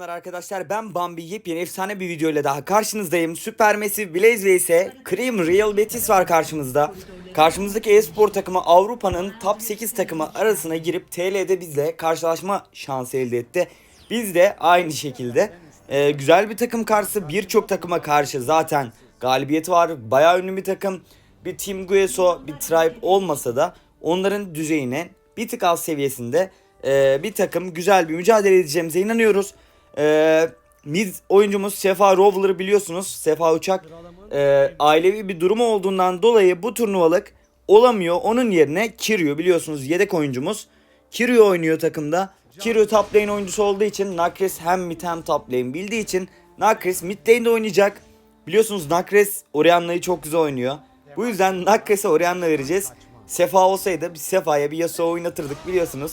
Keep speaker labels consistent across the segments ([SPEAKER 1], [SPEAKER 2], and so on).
[SPEAKER 1] Selamlar arkadaşlar. Ben Bambi. Yepyeni efsane bir video ile daha karşınızdayım. Super Massive Blaze vs Cream Real Betis var karşımızda. Karşımızdaki e-spor takımı Avrupa'nın top 8 takımı arasına girip TL'de bizle karşılaşma şansı elde etti. Biz de aynı şekilde e, güzel bir takım karşısı birçok takıma karşı zaten galibiyeti var. Bayağı ünlü bir takım. Bir Team Gueso, bir Tribe olmasa da onların düzeyine bir tık alt seviyesinde e, bir takım güzel bir mücadele edeceğimize inanıyoruz. E, mid oyuncumuz Sefa Rover'ı biliyorsunuz. Sefa Uçak e, ailevi bir durumu olduğundan dolayı bu turnuvalık olamıyor. Onun yerine Kiryu biliyorsunuz yedek oyuncumuz. Kiryu oynuyor takımda. Kiryu top lane oyuncusu olduğu için Nakres hem mid hem top lane bildiği için Nakres mid lane'de oynayacak. Biliyorsunuz Nakres Orianna'yı çok güzel oynuyor. Bu yüzden Nakres'e Orianna vereceğiz. Sefa olsaydı biz Sefa'ya bir Yasuo oynatırdık biliyorsunuz.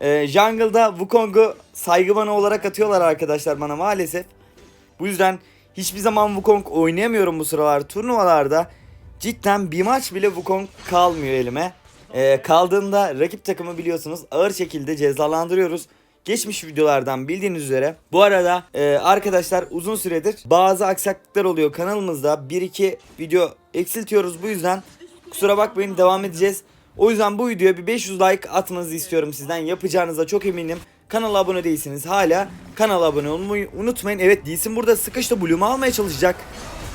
[SPEAKER 1] Ee, jungle'da Wukong'u saygı bana olarak atıyorlar arkadaşlar bana maalesef. Bu yüzden hiçbir zaman Wukong oynayamıyorum bu sıralar turnuvalarda. Cidden bir maç bile Wukong kalmıyor elime. Ee, kaldığında rakip takımı biliyorsunuz ağır şekilde cezalandırıyoruz. Geçmiş videolardan bildiğiniz üzere. Bu arada e, arkadaşlar uzun süredir bazı aksaklıklar oluyor kanalımızda. 1-2 video eksiltiyoruz bu yüzden kusura bakmayın devam edeceğiz. O yüzden bu videoya bir 500 like atmanızı istiyorum sizden. Yapacağınıza çok eminim. Kanala abone değilsiniz hala. Kanala abone olmayı unutmayın. Evet Lee'sin burada sıkıştı. Bloom'u almaya çalışacak.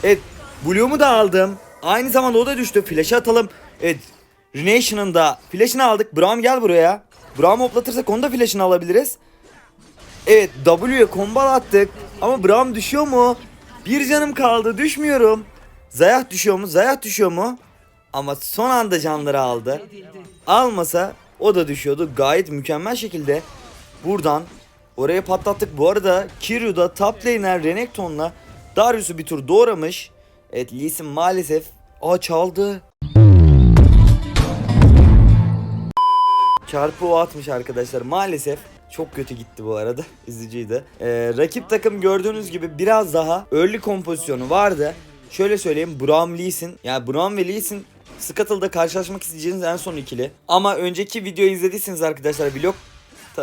[SPEAKER 1] Evet Bloom'u da aldım. Aynı zamanda o da düştü. Flash'ı atalım. Evet Renation'ın da flash'ını aldık. Braum gel buraya. Braum hoplatırsak onu da flash'ını alabiliriz. Evet W'ye kombal attık. Ama Braum düşüyor mu? Bir canım kaldı. Düşmüyorum. Zayah düşüyor mu? Zayah düşüyor mu? Ama son anda canları aldı. Almasa o da düşüyordu. Gayet mükemmel şekilde buradan oraya patlattık. Bu arada Kiryu da top laner Renekton'la Darius'u bir tur doğramış. Evet Lee Sin maalesef Aa çaldı. Çarpı o atmış arkadaşlar. Maalesef çok kötü gitti bu arada. Üzücüydü. Ee, rakip takım gördüğünüz gibi biraz daha early kompozisyonu vardı. Şöyle söyleyeyim. Braum Lee Sin. Yani Braum ve Lee Sin Scuttle'da karşılaşmak isteyeceğiniz en son ikili. Ama önceki videoyu izlediyseniz arkadaşlar vlog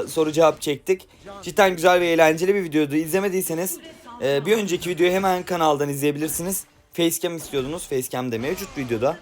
[SPEAKER 1] soru cevap çektik. Cidden güzel ve eğlenceli bir videoydu. İzlemediyseniz e, bir önceki videoyu hemen kanaldan izleyebilirsiniz. Facecam istiyordunuz. Facecam de mevcut videoda.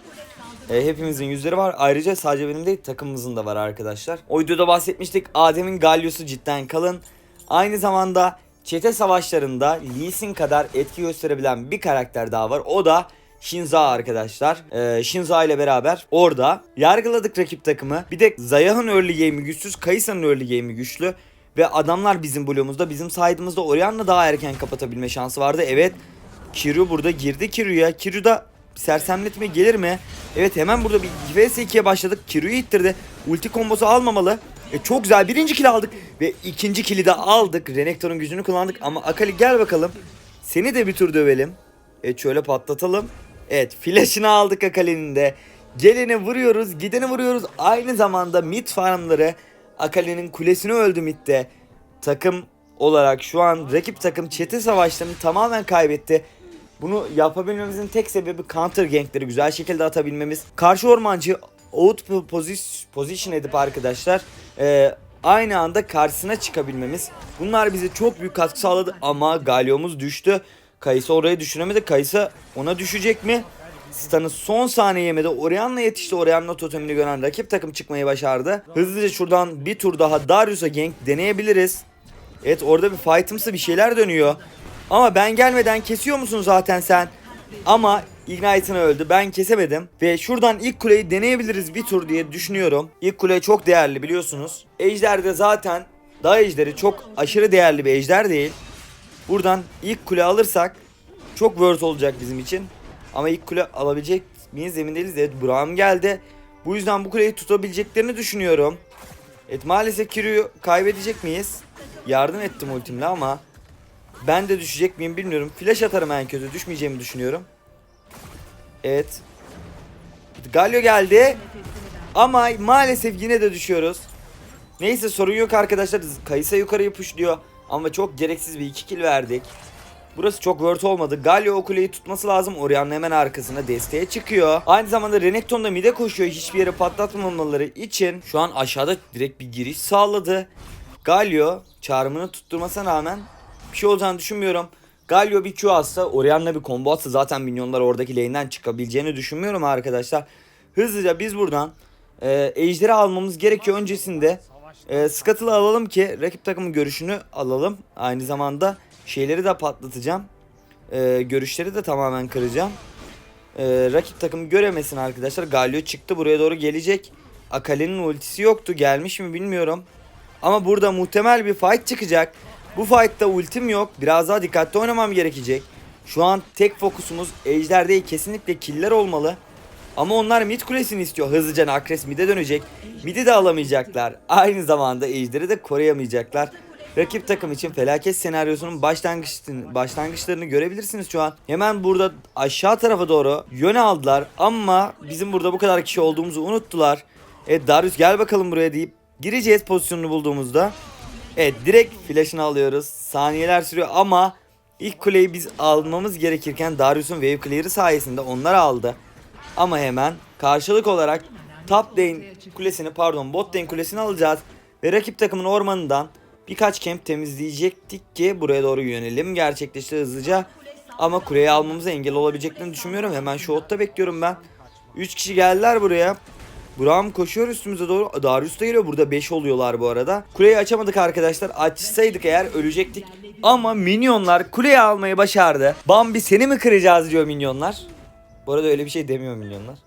[SPEAKER 1] E, hepimizin yüzleri var. Ayrıca sadece benim değil takımımızın da var arkadaşlar. O videoda bahsetmiştik. Adem'in galyosu cidden kalın. Aynı zamanda çete savaşlarında Lee Sin kadar etki gösterebilen bir karakter daha var. O da Shinza arkadaşlar. Ee, Shinza ile beraber orada yargıladık rakip takımı. Bir de Zayah'ın early game'i güçsüz. Kayısa'nın early game'i güçlü. Ve adamlar bizim bloğumuzda, bizim side'ımızda Orianna daha erken kapatabilme şansı vardı. Evet. Kiryu burada girdi Kiryu'ya. Kiryu da sersemletme gelir mi? Evet hemen burada bir vs 2'ye başladık. Kiryu'yu ittirdi. Ulti kombosu almamalı. E, çok güzel birinci kill aldık. Ve ikinci kill'i de aldık. Renekton'un gücünü kullandık. Ama Akali gel bakalım. Seni de bir tur dövelim. Evet şöyle patlatalım. Evet flash'ını aldık Akali'nin de. Geleni vuruyoruz, gideni vuruyoruz. Aynı zamanda mid farmları Akali'nin kulesini öldü midde. Takım olarak şu an rakip takım çete savaşlarını tamamen kaybetti. Bunu yapabilmemizin tek sebebi counter gankleri güzel şekilde atabilmemiz. Karşı ormancı out posi- position edip arkadaşlar e, aynı anda karşısına çıkabilmemiz. Bunlar bize çok büyük katkı sağladı ama Galyomuz düştü. Kayısı oraya düşüremedi. Kayısı ona düşecek mi? Stan'ı son saniye yemedi. Orianna yetişti. Orianna totemini gören rakip takım çıkmayı başardı. Hızlıca şuradan bir tur daha Darius'a gank deneyebiliriz. Evet orada bir fightımsı bir şeyler dönüyor. Ama ben gelmeden kesiyor musun zaten sen? Ama Ignite'ını öldü. Ben kesemedim. Ve şuradan ilk kuleyi deneyebiliriz bir tur diye düşünüyorum. İlk kule çok değerli biliyorsunuz. Ejder de zaten Dağ ejderi çok aşırı değerli bir ejder değil. Buradan ilk kule alırsak çok worth olacak bizim için. Ama ilk kule alabilecek miyiz emin değiliz. Evet Braum geldi. Bu yüzden bu kuleyi tutabileceklerini düşünüyorum. Evet maalesef Kiryu'yu kaybedecek miyiz? Yardım ettim ultimle ama ben de düşecek miyim bilmiyorum. Flash atarım en kötü düşmeyeceğimi düşünüyorum. Evet. Galio geldi. Ama maalesef yine de düşüyoruz. Neyse sorun yok arkadaşlar. Kayısa yukarıyı pushluyor. Ama çok gereksiz bir 2 kill verdik. Burası çok worth olmadı. Galio o kuleyi tutması lazım. Orianna hemen arkasına desteğe çıkıyor. Aynı zamanda Renekton da mide koşuyor. Hiçbir yere patlatmamaları için şu an aşağıda direkt bir giriş sağladı. Galio çağrımını tutturmasına rağmen bir şey olacağını düşünmüyorum. Galio bir Q atsa, Orianna bir combo atsa zaten minyonlar oradaki lane'den çıkabileceğini düşünmüyorum arkadaşlar. Hızlıca biz buradan e, ejderi almamız gerekiyor. Öncesinde e, Scuttle'ı alalım ki rakip takımın görüşünü alalım. Aynı zamanda şeyleri de patlatacağım. E, görüşleri de tamamen kıracağım. E, rakip takım göremesin arkadaşlar. Galio çıktı buraya doğru gelecek. Akali'nin ultisi yoktu. Gelmiş mi bilmiyorum. Ama burada muhtemel bir fight çıkacak. Bu fight'ta ultim yok. Biraz daha dikkatli oynamam gerekecek. Şu an tek fokusumuz Ejder değil kesinlikle killer olmalı. Ama onlar mid kulesini istiyor. Hızlıca Nakres mid'e dönecek. Mid'i de alamayacaklar. Aynı zamanda Ejder'i de koruyamayacaklar. Rakip takım için felaket senaryosunun başlangıç, başlangıçlarını görebilirsiniz şu an. Hemen burada aşağı tarafa doğru yön aldılar. Ama bizim burada bu kadar kişi olduğumuzu unuttular. Evet Darius gel bakalım buraya deyip gireceğiz pozisyonunu bulduğumuzda. Evet direkt flash'ını alıyoruz. Saniyeler sürüyor ama ilk kuleyi biz almamız gerekirken Darius'un wave clear'ı sayesinde onlar aldı. Ama hemen karşılık olarak top kulesini pardon bot kulesini alacağız. Ve rakip takımın ormanından birkaç camp temizleyecektik ki buraya doğru yönelim gerçekleşti hızlıca. Ama kuleyi almamıza engel olabileceklerini düşünmüyorum. Hemen şu otta bekliyorum ben. 3 kişi geldiler buraya. Buram koşuyor üstümüze doğru. Darius da geliyor. Burada 5 oluyorlar bu arada. Kuleyi açamadık arkadaşlar. Açsaydık eğer ölecektik. Ama minyonlar kuleyi almayı başardı. Bambi seni mi kıracağız diyor minyonlar. Bu arada öyle bir şey demiyor milyonlar.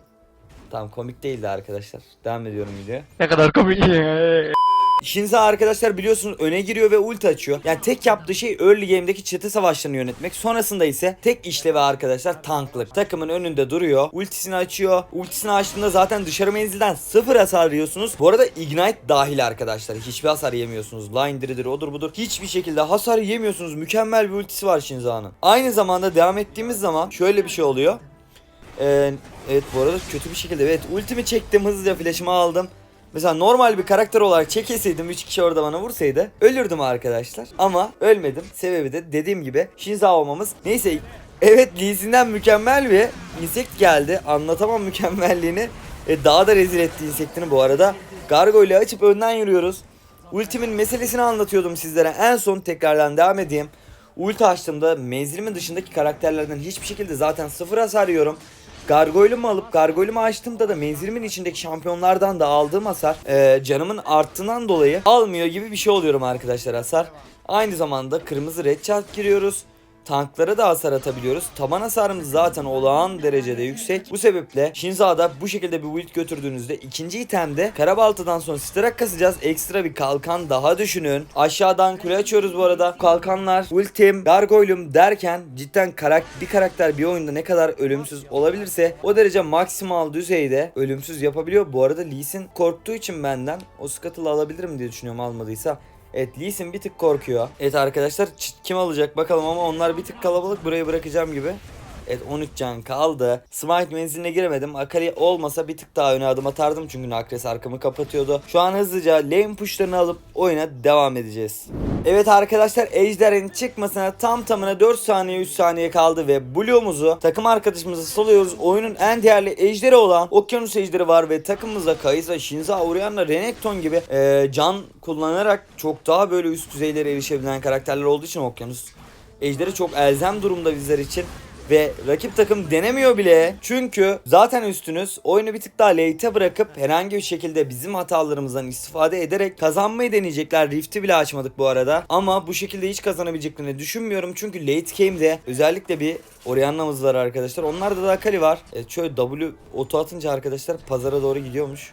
[SPEAKER 1] Tamam komik değildi arkadaşlar. Devam ediyorum videoya.
[SPEAKER 2] Ne kadar komik.
[SPEAKER 1] Shinza arkadaşlar biliyorsunuz öne giriyor ve ulti açıyor. Yani tek yaptığı şey early game'deki çete savaşlarını yönetmek. Sonrasında ise tek işlevi arkadaşlar tanklık. Takımın önünde duruyor. Ultisini açıyor. Ultisini açtığında zaten dışarı menzilden sıfır hasar yiyorsunuz. Bu arada ignite dahil arkadaşlar. Hiçbir hasar yemiyorsunuz. Line diridir odur budur. Hiçbir şekilde hasar yemiyorsunuz. Mükemmel bir ultisi var Shinza'nın. Aynı zamanda devam ettiğimiz zaman şöyle bir şey oluyor. Ee, evet bu arada kötü bir şekilde evet ultimi çektim hızlıca flash'ımı aldım. Mesela normal bir karakter olarak çekilseydim 3 kişi orada bana vursaydı ölürdüm arkadaşlar. Ama ölmedim. Sebebi de dediğim gibi Shinza olmamız. Neyse evet Lee Sin'den mükemmel bir insekt geldi. Anlatamam mükemmelliğini. E, daha da rezil etti insektini bu arada. Gargo açıp önden yürüyoruz. Ultimin meselesini anlatıyordum sizlere. En son tekrardan devam edeyim. Ulti açtığımda menzilimin dışındaki karakterlerden hiçbir şekilde zaten sıfır hasar yiyorum. Gargoyle'umu alıp Gargoyle'umu açtığımda da menzilimin içindeki şampiyonlardan da aldığım hasar e, canımın arttığından dolayı almıyor gibi bir şey oluyorum arkadaşlar hasar. Aynı zamanda kırmızı red chart giriyoruz. Tanklara da hasar atabiliyoruz. Taban hasarımız zaten olağan derecede yüksek. Bu sebeple Shinza'da bu şekilde bir build götürdüğünüzde ikinci itemde Karabalta'dan sonra strak kasacağız. Ekstra bir kalkan daha düşünün. Aşağıdan kule açıyoruz bu arada. Kalkanlar, ultim, gargoylum derken cidden karak bir karakter bir oyunda ne kadar ölümsüz olabilirse o derece maksimal düzeyde ölümsüz yapabiliyor. Bu arada Lee Sin korktuğu için benden o Scuttle'ı alabilirim diye düşünüyorum almadıysa. Evet Lee bir tık korkuyor. Evet arkadaşlar kim alacak bakalım ama onlar bir tık kalabalık burayı bırakacağım gibi. Evet 13 can kaldı. Smite menziline giremedim. Akali olmasa bir tık daha öne adım atardım çünkü Nakres arkamı kapatıyordu. Şu an hızlıca lane pushlarını alıp oyuna devam edeceğiz. Evet arkadaşlar Ejder'in çıkmasına tam tamına 4 saniye 3 saniye kaldı ve Blue'umuzu takım arkadaşımıza salıyoruz. Oyunun en değerli ejderi olan Okyanus ejderi var ve takımımızda Kai'Sa, Shinza, Orianna, Renekton gibi e, can kullanarak çok daha böyle üst düzeylere erişebilen karakterler olduğu için Okyanus ejderi çok elzem durumda bizler için. Ve rakip takım denemiyor bile. Çünkü zaten üstünüz oyunu bir tık daha late'e bırakıp herhangi bir şekilde bizim hatalarımızdan istifade ederek kazanmayı deneyecekler. Rift'i bile açmadık bu arada. Ama bu şekilde hiç kazanabileceklerini düşünmüyorum. Çünkü late game'de özellikle bir Orianna'mız var arkadaşlar. Onlarda da Akali var. E, şöyle W oto atınca arkadaşlar pazara doğru gidiyormuş.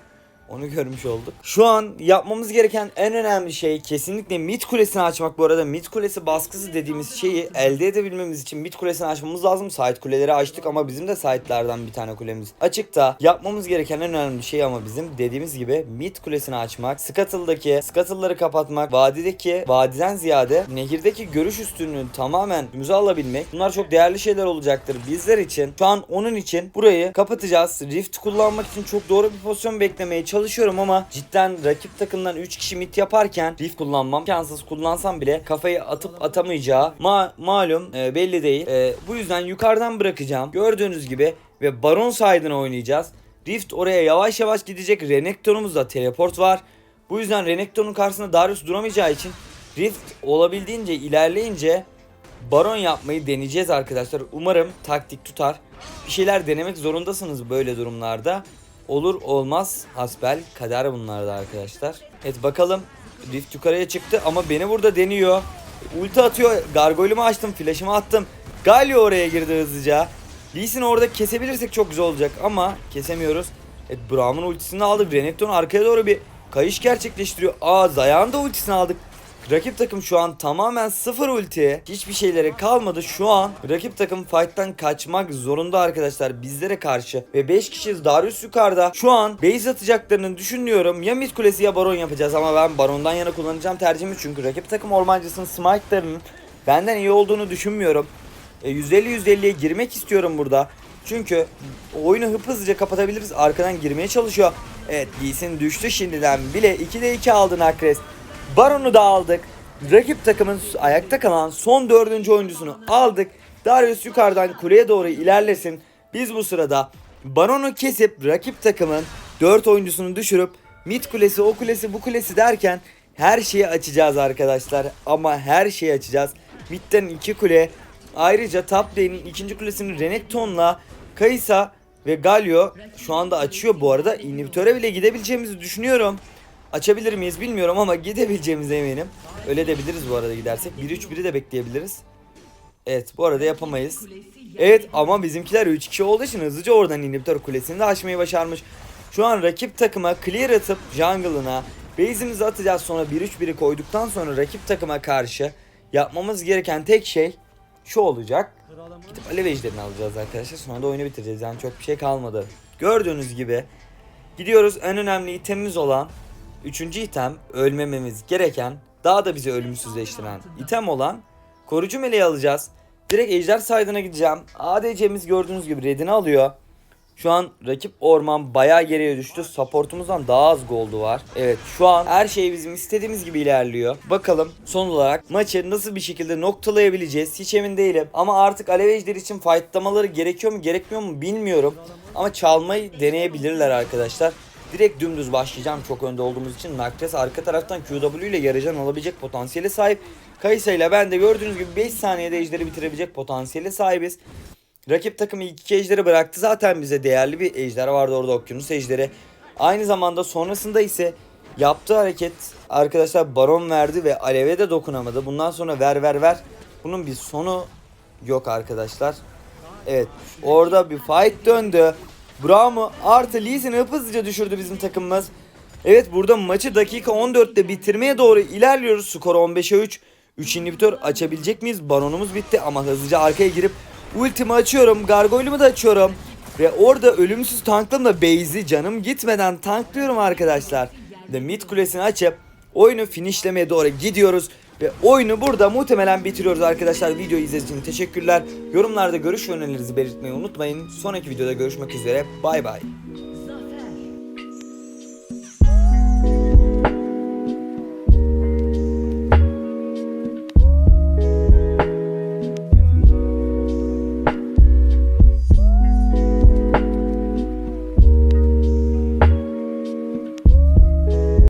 [SPEAKER 1] Onu görmüş olduk. Şu an yapmamız gereken en önemli şey kesinlikle mid kulesini açmak. Bu arada mid kulesi baskısı dediğimiz şeyi elde edebilmemiz için mid kulesini açmamız lazım. Side kuleleri açtık ama bizim de side'lardan bir tane kulemiz açıkta. Yapmamız gereken en önemli şey ama bizim dediğimiz gibi mid kulesini açmak. Scuttle'daki Scuttle'ları kapatmak. Vadideki vadiden ziyade nehirdeki görüş üstünlüğünü tamamen müze alabilmek. Bunlar çok değerli şeyler olacaktır bizler için. Şu an onun için burayı kapatacağız. Rift kullanmak için çok doğru bir pozisyon beklemeye çalışıyorum ama cidden rakip takımdan 3 kişi mid yaparken Rift kullanmam. Kansız kullansam bile kafayı atıp atamayacağı ma- malum e, belli değil. E, bu yüzden yukarıdan bırakacağım. Gördüğünüz gibi ve Baron side'ını oynayacağız. Rift oraya yavaş yavaş gidecek. Renekton'umuzda teleport var. Bu yüzden Renekton'un karşısında Darius duramayacağı için Rift olabildiğince ilerleyince Baron yapmayı deneyeceğiz arkadaşlar. Umarım taktik tutar. Bir şeyler denemek zorundasınız böyle durumlarda. Olur olmaz hasbel kader bunlarda arkadaşlar. Evet bakalım. Rift yukarıya çıktı ama beni burada deniyor. Ulti atıyor. Gargoyle'umu açtım. Flash'ımı attım. Galio oraya girdi hızlıca. Lee Sin'i orada kesebilirsek çok güzel olacak ama kesemiyoruz. Evet Braum'un ultisini aldık. Renekton arkaya doğru bir kayış gerçekleştiriyor. Aa Zayağın da ultisini aldık. Rakip takım şu an tamamen sıfır ulti. Hiçbir şeyleri kalmadı. Şu an rakip takım fight'tan kaçmak zorunda arkadaşlar bizlere karşı. Ve 5 kişiyiz. Darius yukarıda. Şu an base atacaklarını düşünüyorum. Ya mid kulesi ya baron yapacağız ama ben barondan yana kullanacağım tercihimi. Çünkü rakip takım ormancısının smite'larının benden iyi olduğunu düşünmüyorum. E, %50-%50'ye girmek istiyorum burada. Çünkü oyunu hızlıca kapatabiliriz. Arkadan girmeye çalışıyor. Evet Lee Sin düştü şimdiden bile. 2'de 2 aldı Nakres. Baron'u da aldık. Rakip takımın ayakta kalan son dördüncü oyuncusunu aldık. Darius yukarıdan kuleye doğru ilerlesin. Biz bu sırada Baron'u kesip rakip takımın 4 oyuncusunu düşürüp mid kulesi o kulesi bu kulesi derken her şeyi açacağız arkadaşlar. Ama her şeyi açacağız. Mid'den 2 kule. Ayrıca top lane'in ikinci kulesini Renekton'la Kaysa ve Galio şu anda açıyor bu arada. İnhibitöre bile gidebileceğimizi düşünüyorum. Açabilir miyiz bilmiyorum ama gidebileceğimize eminim. Öyle de biliriz bu arada gidersek. 1-3-1'i de bekleyebiliriz. Evet bu arada yapamayız. Evet ama bizimkiler 3 kişi olduğu için hızlıca oradan inhibitör kulesini de açmayı başarmış. Şu an rakip takıma clear atıp jungle'ına base'imizi atacağız sonra 1-3-1'i koyduktan sonra rakip takıma karşı yapmamız gereken tek şey şu olacak. Gidip alev ejderini alacağız arkadaşlar. Sonra da oyunu bitireceğiz. Yani çok bir şey kalmadı. Gördüğünüz gibi gidiyoruz en önemli itemimiz olan Üçüncü item ölmememiz gereken daha da bizi ölümsüzleştiren item olan korucu meleği alacağız. Direkt ejder saydığına gideceğim. ADC'miz gördüğünüz gibi redini alıyor. Şu an rakip orman bayağı geriye düştü. Supportumuzdan daha az goldu var. Evet şu an her şey bizim istediğimiz gibi ilerliyor. Bakalım son olarak maçı nasıl bir şekilde noktalayabileceğiz hiç emin değilim. Ama artık Alev Ejderi için fightlamaları gerekiyor mu gerekmiyor mu bilmiyorum. Ama çalmayı deneyebilirler arkadaşlar. Direkt dümdüz başlayacağım çok önde olduğumuz için. Nakres arka taraftan QW ile yarıcan alabilecek potansiyele sahip. Kaysa ile ben de gördüğünüz gibi 5 saniyede ejderi bitirebilecek potansiyele sahibiz. Rakip takımı iki ejderi bıraktı. Zaten bize değerli bir ejder vardı orada okyanus ejderi. Aynı zamanda sonrasında ise yaptığı hareket arkadaşlar baron verdi ve aleve de dokunamadı. Bundan sonra ver ver ver. Bunun bir sonu yok arkadaşlar. Evet orada bir fight döndü. Bravo artı Lee hızlıca düşürdü bizim takımımız. Evet burada maçı dakika 14'te bitirmeye doğru ilerliyoruz. Skor 15'e 3. 3 inhibitör açabilecek miyiz? Baronumuz bitti ama hızlıca arkaya girip ultimi açıyorum. Gargoyle'ımı da açıyorum. Ve orada ölümsüz tanklamla base'i canım gitmeden tanklıyorum arkadaşlar. Ve mid kulesini açıp oyunu finishlemeye doğru gidiyoruz. Ve oyunu burada muhtemelen bitiriyoruz arkadaşlar. Videoyu izlediğiniz için teşekkürler. Yorumlarda görüş önerilerinizi belirtmeyi unutmayın. Sonraki videoda görüşmek üzere. Bay bay.